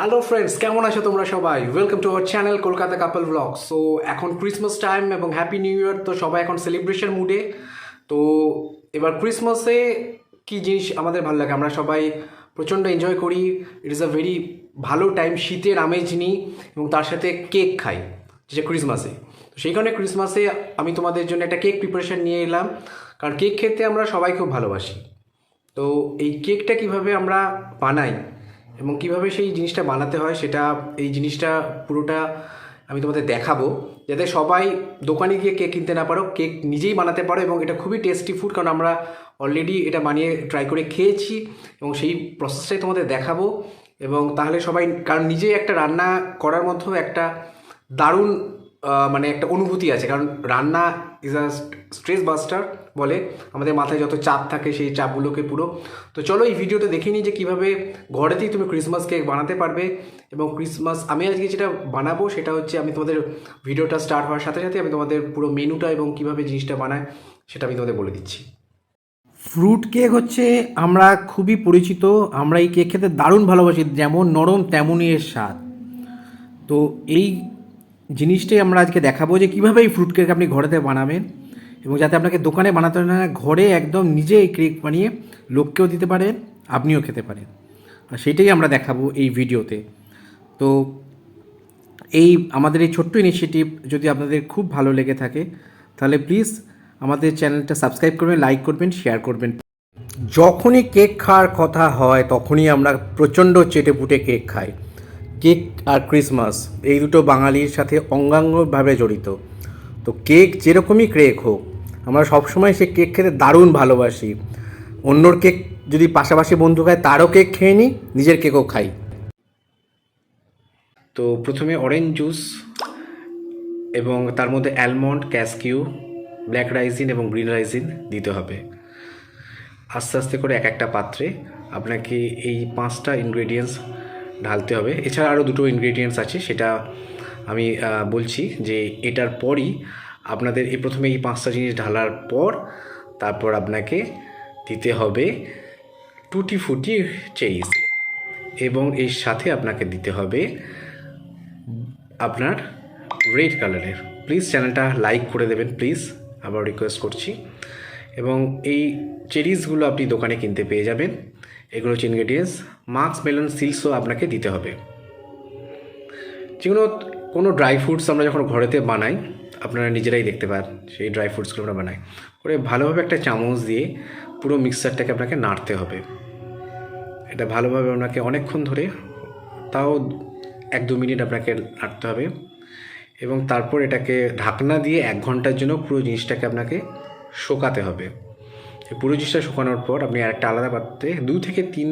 Hello friends কেমন আছো তোমরা সবাই? Welcome to our channel Kolkata couple blog so এখন ক্রিসমাস টাইম এবং হ্যাপি নিউ ইয়ার তো সবাই এখন সেলিব্রেশন মুডে তো, এবার ক্রিসমাসে কি জিনিস আমাদের ভালো লাগে? আমরা সবাই প্রচণ্ড এনজয় করি। ইট ইজ আ ভেরি ভালো টাইম শীতের আমেজ নিই এবং তার সাথে কেক খাই, যেটা ক্রিসমাসে তো সেই কারণে ক্রিসমাসে আমি তোমাদের জন্য একটা কেক প্রিপারেশন নিয়ে এলাম। কারণ কেক খেতে আমরা সবাই খুব ভালোবাসি। তো এই কেকটা কীভাবে আমরা বানাই? এবং কীভাবে সেই জিনিসটা বানাতে হয় সেটা, এই জিনিসটা পুরোটা আমি তোমাদের দেখাবো। যাতে সবাই দোকানে গিয়ে কেক কিনতে না পারো, কেক নিজেই বানাতে পারো এবং এটা খুবই টেস্টি ফুড কারণ আমরা অলরেডি এটা বানিয়ে ট্রাই করে খেয়েছি এবং সেই প্রসেসটাই তোমাদের দেখাবো। এবং তাহলে সবাই, কারণ নিজেই একটা রান্না করার মতো একটা দারুণ মানে একটা অনুভূতি আছে। কারণ রান্না ইজ আ স্ট্রেস বাস্টার বলে আমাদের মাথায় যত চাপ থাকে সেই চাপগুলোকে পুরো। তো চলো এই ভিডিওটা দেখে নিই যে কীভাবে ঘরেতেই তুমি ক্রিসমাস কেক বানাতে পারবে এবং ক্রিসমাস আমি আজকে যেটা বানাবো সেটা হচ্ছে আমি তোমাদের ভিডিওটা স্টার্ট হওয়ার সাথে সাথে আমি তোমাদের পুরো মেনুটা এবং কীভাবে জিনিসটা বানায় সেটা আমি তোমাদের বলে দিচ্ছি। ফ্রুট কেক হচ্ছে আমরা খুবই পরিচিত, আমরা এই কেক খেতে দারুণ ভালোবাসি, যেমন নরম তেমনই এর স্বাদ। তো এই জিনিসটাই আমরা আজকে দেখাবো যে কীভাবে এই ফ্রুট কেক আপনি ঘরেতে বানাবেন এবং যাতে আপনাকে দোকানে বানাতে না, ঘরে একদম নিজে এই কেক বানিয়ে লোককেও দিতে পারেন, আপনিও খেতে পারেন। আর সেটাই আমরা দেখাবো এই ভিডিওতে। তো এই আমাদের এই ছোট্ট ইনিশিয়েটিভ যদি আপনাদের খুব ভালো লেগে থাকে, তাহলে প্লিজ আমাদের চ্যানেলটা সাবস্ক্রাইব করবেন লাইক করবেন শেয়ার করবেন। যখনই কেক খাওয়ার কথা হয়, তখনই আমরা প্রচণ্ড চেটে পুটে কেক খাই। কেক আর ক্রিসমাস, এই দুটো বাঙালির সাথে অঙ্গাঙ্গভাবে জড়িত। তো কেক যেরকমই কেক হোক, আমরা সবসময় সে কেক খেতে দারুণ ভালোবাসি। অন্যর কেক যদি পাশাপাশি বন্ধু খায়, তারও কেক খেয়ে নিই নিজের কেকও খাই। তো প্রথমে অরেঞ্জ জুস এবং তার মধ্যে অ্যালমন্ড ক্যাসকিউ ব্ল্যাক রাইজিন এবং গ্রিন রাইজিন দিতে হবে। আস্তে আস্তে করে এক একটা পাত্রে আপনাকে এই পাঁচটা ইনগ্রেডিয়েন্টস ঢালতে হবে। এছাড়া আরও দুটো ইনগ্রেডিয়েন্টস আছে, সেটা আমি বলছি যে এটার পরই আপনাদের এই প্রথমে এই পাঁচটা জিনিস ঢালার পর তারপর আপনাকে দিতে হবে টুটি ফুটি চেরিস এবং এর সাথে আপনাকে দিতে হবে আপনার রেড কালারের প্লিজ চ্যানেলটা লাইক করে দেবেন প্লিজ আবার রিকোয়েস্ট করছি। এবং এই চেরিজগুলো আপনি দোকানে কিনতে পেয়ে যাবেন। এগুলো হচ্ছে ইনগ্রেডিয়েন্টস মার্কস মেলন সিলসও আপনাকে দিতে হবে। যেগুলো কোনো ড্রাই ফ্রুটস আমরা যখন ঘরেতে বানাই, আপনারা নিজেরাই দেখতে পান, সেই ড্রাই ফ্রুটসগুলো আমরা বানাই। করে ভালোভাবে একটা চামচ দিয়ে পুরো মিক্সারটাকে আপনাকে নাড়তে হবে। এটা ভালোভাবে আপনাকে অনেকক্ষণ ধরে, তাও এক দু মিনিট আপনাকে নাড়তে হবে। এবং তারপর এটাকে ঢাকনা দিয়ে এক ঘণ্টার জন্য পুরো জিনিসটাকে আপনাকে শোকাতে হবে। পুরো জিনিসটা শুকানোর পর আপনি আরেকটা আলাদা পাত্রে দু থেকে তিন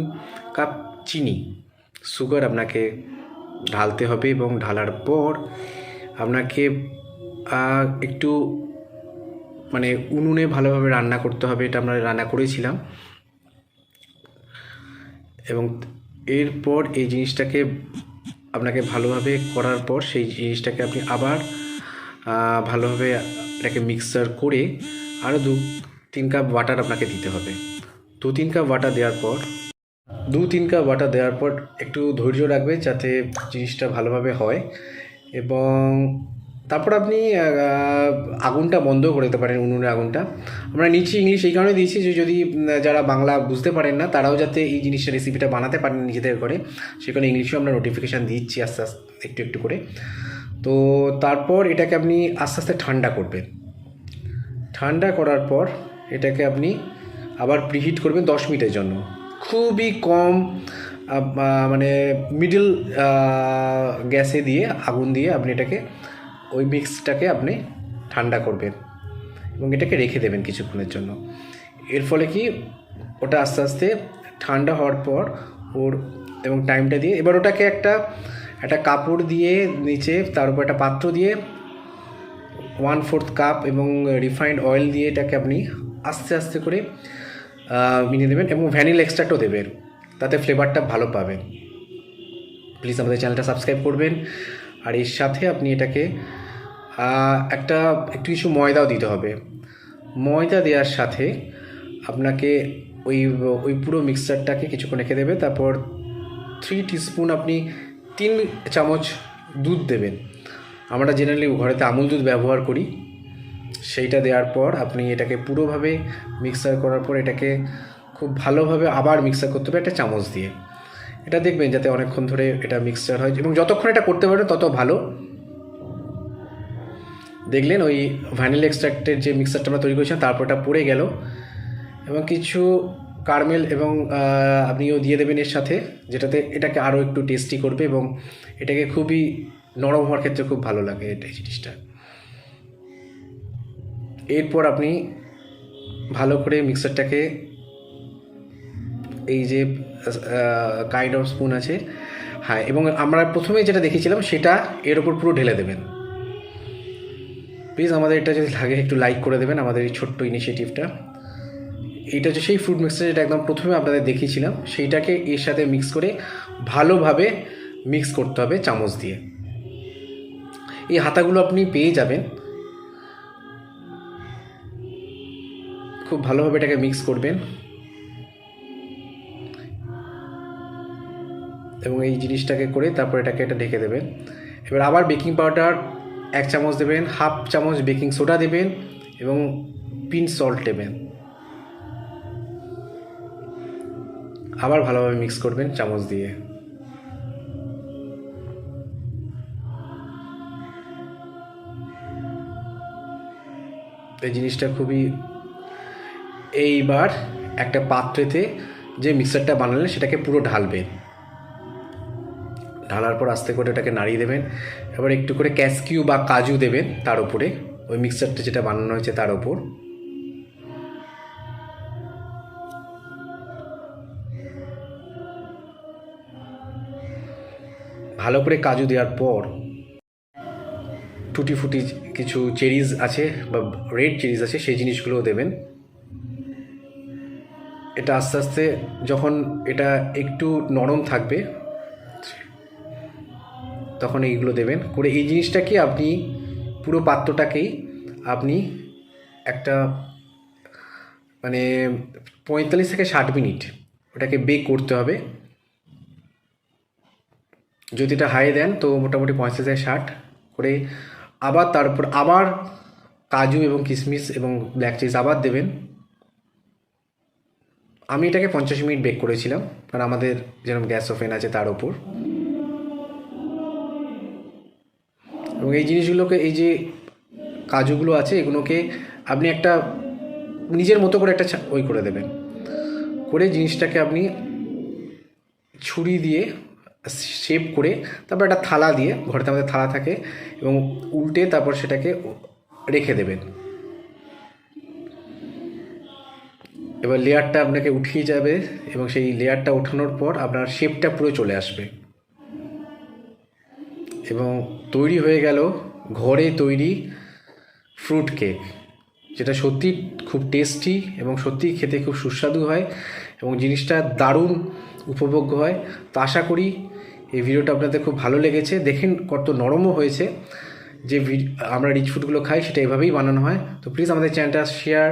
কাপ চিনি সুগার আপনাকে ঢালতে হবে এবং ঢালার পর আপনাকে একটু মানে উনুনে ভালোভাবে রান্না করতে হবে, এটা আমরা রান্না করেছিলাম। এবং এরপর এই জিনিসটাকে আপনাকে ভালোভাবে করার পর সেই জিনিসটাকে আপনি আবার ভালোভাবে এটাকে মিক্সার করে আরও দু তিন কাপ ওয়াটার আপনাকে দিতে হবে। দু তিন কাপ ওয়াটার দেওয়ার পর, দু তিন কাপ ওয়াটার দেওয়ার পর একটু ধৈর্য রাখবে যাতে জিনিসটা ভালোভাবে হয় এবং তারপর আপনি আগুনটা বন্ধ করে দিতে পারেন উনুনের আগুনটা। আমরা নিচ্ছি ইংলিশ এই কারণে দিয়েছি যে যদি যারা বাংলা বুঝতে পারেন না, তারাও যাতে এই জিনিসটা রেসিপিটা বানাতে পারেন নিজেদের ঘরে। সেখানে ইংলিশেও আমরা নোটিফিকেশান দিচ্ছি আস্তে আস্তে, একটু একটু করে। তো তারপর এটাকে আপনি আস্তে আস্তে ঠান্ডা করবেন। ঠান্ডা করার পর এটাকে আপনি আবার প্রিহিট করবেন দশ মিনিটের জন্য। খুবই কম মানে মিডল গ্যাসে দিয়ে, আগুন দিয়ে আপনি এটাকে ওই মিক্সটাকে আপনি ঠান্ডা করবেন এবং এটাকে রেখে দেবেন কিছুক্ষণের জন্য। এর ফলে কি ওটা আস্তে আস্তে ঠান্ডা হওয়ার পর ওর এবং টাইমটা দিয়ে এবার ওটাকে একটা একটা কাপড় দিয়ে নিচে তার উপর একটা পাত্র দিয়ে ওয়ান ফোর্থ কাপ এবং রিফাইন্ড অয়েল দিয়ে এটাকে আপনি আস্তে আস্তে করে মিনিয়ে দেবেন এবং ভ্যানিল এক্সট্রাক্টও দেবেন। তাতে ফ্লেভারটা ভালো পাবেন। প্লিজ আমাদের চ্যানেলটা সাবস্ক্রাইব করবেন। আর এর সাথে আপনি এটাকে একটা, একটু কিছু ময়দাও দিতে হবে। ময়দা দেওয়ার সাথে আপনাকে ওই ওই পুরো মিক্সচারটাকে কিছুক্ষণ রেখে দেবে। তারপর থ্রি টিস্পুন আপনি তিন চামচ দুধ দেবেন। আমরা জেনারেলি ঘরেতে আমুল দুধ ব্যবহার করি। সেইটা দেওয়ার পর আপনি এটাকে পুরোভাবে মিক্সার করার পর এটাকে খুব ভালোভাবে আবার মিক্সার করতে হবে একটা চামচ দিয়ে। এটা দেখবেন যাতে অনেকক্ষণ ধরে এটা মিক্সচার হয় এবং যতক্ষণ এটা করতে পারবেন তত ভালো। দেখলেন ওই ভ্যানিল এক্সট্রাক্টের যে মিক্সারটা আমরা তৈরি করেছিলাম, তারপর এটা পড়ে গেল। এবং কিছু কারমেল এবং আপনিও দিয়ে দেবেন এর সাথে, যেটাতে এটাকে আরও একটু টেস্টি করবে এবং এটাকে খুবই নরম হওয়ার ক্ষেত্রে খুব ভালো লাগে এটা জিনিসটা। এরপর আপনি ভালো করে মিক্সারটাকে এই যে কাইন্ড অফ স্পুন আছে। হ্যাঁ এবং আমরা প্রথমে যেটা দেখেছিলাম সেটা এর ওপর পুরো ঢেলে দেবেন। প্লিজ আমাদের এটা যদি লাগে, একটু লাইক করে দেবেন আমাদের এই ছোট্ট ইনিশিয়েটিভটা এটা হচ্ছে সেই ফুড মিক্সচার যেটা একদম প্রথমে আপনাদের দেখিয়েছিলাম। সেইটাকে এর সাথে মিক্স করে ভালোভাবে মিক্স করতে হবে চামচ দিয়ে। এই হাতাগুলো আপনি পেয়ে যাবেন। খুব ভালোভাবে এটাকে মিক্স করবেন। এবং এই জিনিসটাকে করে তারপর এটাকে এটা ঢেকে দেবেন। এবার আবার বেকিং পাউডার এক চামচ দেবেন, হাফ চামচ বেকিং সোডা দেবেন এবং পিন সল্ট দেবেন। আবার ভালোভাবে মিক্স করবেন চামচ দিয়ে। এই জিনিসটা খুবই এইবার একটা পাত্রেতে যে মিক্সারটা বানালেন, সেটাকে পুরো ঢালবেন। ঢালার পর আস্তে করে ওটাকে নাড়িয়ে দেবেন। এবার একটু করে ক্যাসকিউ বা কাজু দেবেন তার উপরে। ওই মিক্সারটা যেটা বানানো হয়েছে তার উপর। ভালো করে কাজু দেওয়ার পর টুটি ফুটি কিছু চেরিজ আছে বা রেড চেরিজ আছে, সেই জিনিসগুলোও দেবেন। এটা আস্তে আস্তে যখন এটা একটু নরম থাকবে, তখন এইগুলো দেবেন। করে এই জিনিসটাকে আপনি পুরো পাত্রটাকেই আপনি একটা মানে পঁয়তাল্লিশ থেকে ষাট মিনিট ওটাকে বেক করতে হবে। যদি এটা হাই দেন তো মোটামুটি পঁয়তাল্লিশ থেকে ষাট করে আবার তারপর আবার কাজু এবং কিশমিশ এবং ব্ল্যাক চিজ আবার দেবেন। আমি এটাকে পঞ্চাশ মিনিট বেক করেছিলাম, কারণ আমাদের যেরকম গ্যাস ওভেন আছে তার ওপর। এবং এই জিনিসগুলোকে, এই যে কাজুগুলো আছে, এগুলোকে আপনি একটা নিজের মতো করে একটা ওই করে দেবেন। করে জিনিসটাকে আপনি ছুরি দিয়ে শেপ করে, তারপর একটা থালা দিয়ে ঘরেতে আমাদের থালা থাকে, এবং উল্টে তারপর সেটাকে রেখে দেবেন। এবার লেয়ারটা আপনাকে উঠিয়ে যাবে এবং সেই লেয়ারটা ওঠানোর পর আপনার শেপটা পুরো চলে আসবে। এবং তৈরি হয়ে গেল ঘরে তৈরি ফ্রুট কেক, যেটা সত্যি খুব টেস্টি এবং সত্যি খেতে খুব সুস্বাদু হয় এবং জিনিসটা দারুণ উপভোগ্য হয়। তো আশা করি এই ভিডিওটা আপনাদের খুব ভালো লেগেছে। দেখেন কত নরমও হয়েছে। যে আমরা রিচ ফুডগুলো খাই সেটা এভাবেই বানানো হয়। তো প্লিজ আমাদের চ্যানেলটা শেয়ার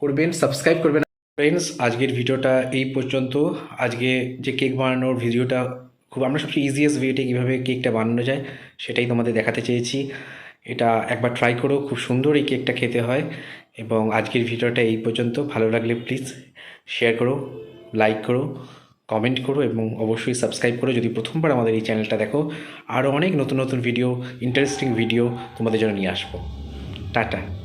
করবেন সাবস্ক্রাইব করবেন। ফ্রেন্ডস আজকের ভিডিওটা এই পর্যন্ত। আজকে যে কেক বানানোর ভিডিওটা, খুব আমরা সবচেয়ে ইজিয়েস্ট ওয়েটে কীভাবে কেকটা বানানো যায়, সেটাই তোমাদের দেখাতে চেয়েছি। এটা একবার ট্রাই করো, খুব সুন্দর এই কেকটা খেতে হয়। এবং আজকের ভিডিওটা এই পর্যন্ত। ভালো লাগলে প্লিজ শেয়ার করো লাইক করো কমেন্ট করো এবং অবশ্যই সাবস্ক্রাইব করো যদি প্রথমবার আমাদের এই চ্যানেলটা দেখো। আরও অনেক নতুন নতুন ভিডিও ইন্টারেস্টিং ভিডিও তোমাদের জন্য নিয়ে আসব। টাটা।